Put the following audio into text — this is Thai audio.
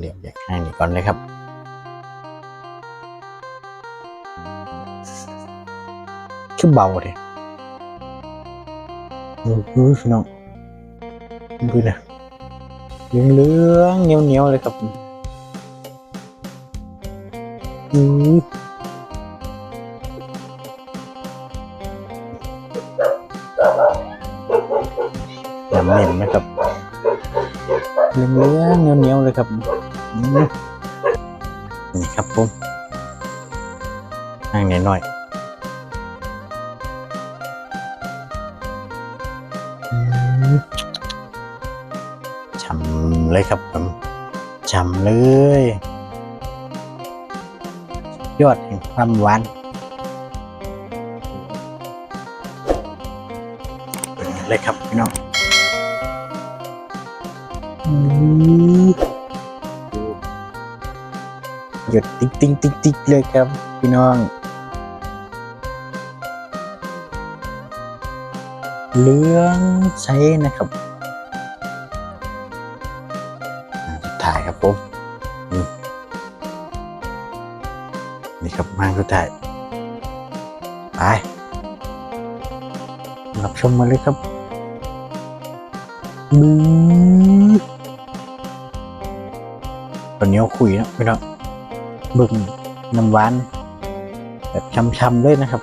เรียบจากข้างนี้ก่อนเลยครับ คือเบาเลยโอ้โหพี่น้องดูนะเหลืองเหลืองๆเหนียวเหนียวๆเลยครับอือน้ำเน้นนะครับเหลืองเหลืองๆเหนียวเหนียวๆเลยครับอือ นี่ครับผมนั่งหน่อยๆฉ่ำเลยครับผมฉ่ำเลย ยอดแห่งความหวานเลยครับพี่น้องอ หยดติ๊กติ๊กติ๊กติ๊กเลยครับ พี่น้องเหลืองใช้นะครับอ่าสุดท้ายครับผมนี่นี่ครับมางสุดท้ายไปรับชมมาเลยครับบึ้งตอนนี้เอาคุยนะพี่น้อง บึ้งน้ำหวาน แบบช้ำๆเลยนะครับ